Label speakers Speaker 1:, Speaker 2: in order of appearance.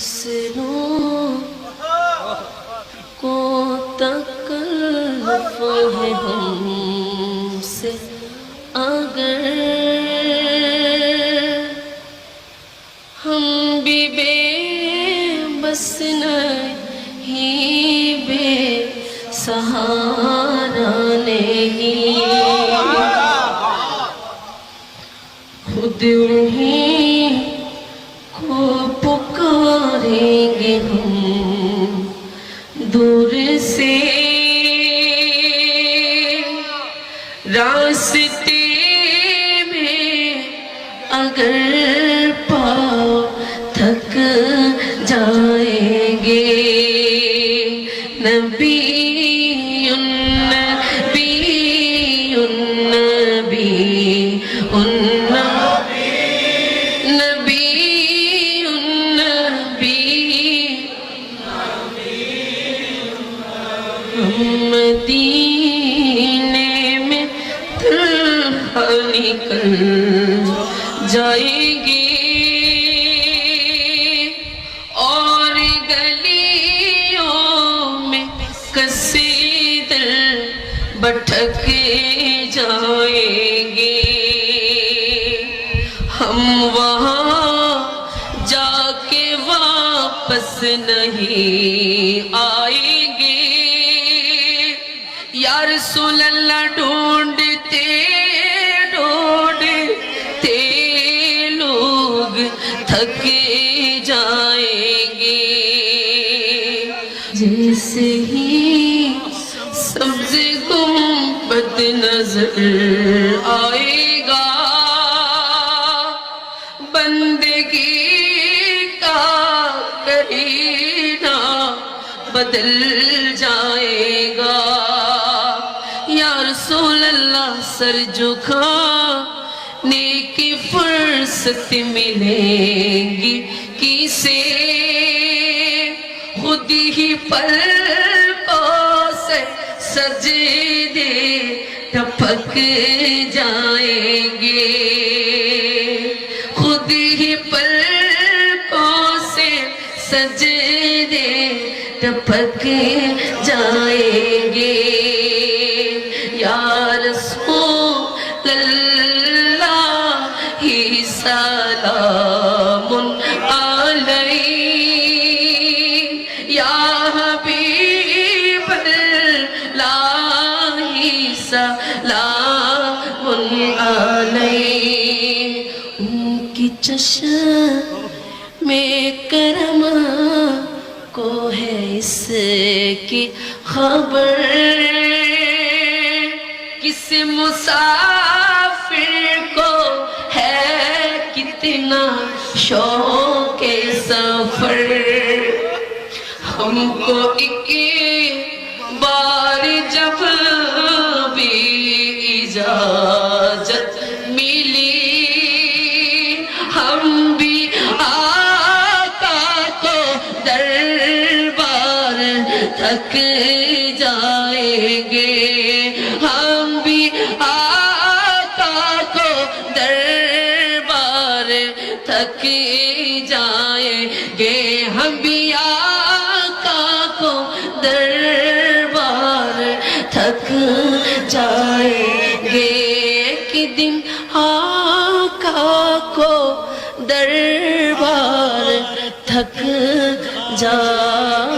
Speaker 1: فصلوں کو تکلف ہے ہم سے اگر ہم بھی بے بس نہیں، بے سہارا نہیں۔ خود انہیں پکاریں گے ہم۔ دور سے راستے میں اگر پاؤ تھک جائیں گے۔ نبی نبی نبی نبی ہم مدینے میں تنہا نکل جائیں گے اور گلیوں میں کسی دل بٹھک جائیں گے ہم وہاں جا کے واپس نہیں آئیں گے۔ یا رسول اللہ ڈھونڈتے ڈھونڈتے لوگ تھکے جائیں گے جیسے ہی سبز گنبد نظر آئے گا بندگی کا کرینہ بدل جائے اللہ سر جھکانے کی فرصت ملیں گی کسے؟ خود ہی پل سے سجدے ٹپک جائیں گے۔ خود ہی پل سے سجدے ٹپک جائیں گے۔ سلام علیہ۔ ان کی چشم میں کرم کو ہے اس کی خبر۔ کس مسافر کو ہے کتنا شوق سفر؟ ہم کو ایک بار جب تک جائیں گے۔ ہم بھی آقا کو دربار تک جائیں گے۔ ہم بھی آقا کو دربار تک جائیں گے۔ کہ دن آقا کو دربار تھک جائیں گے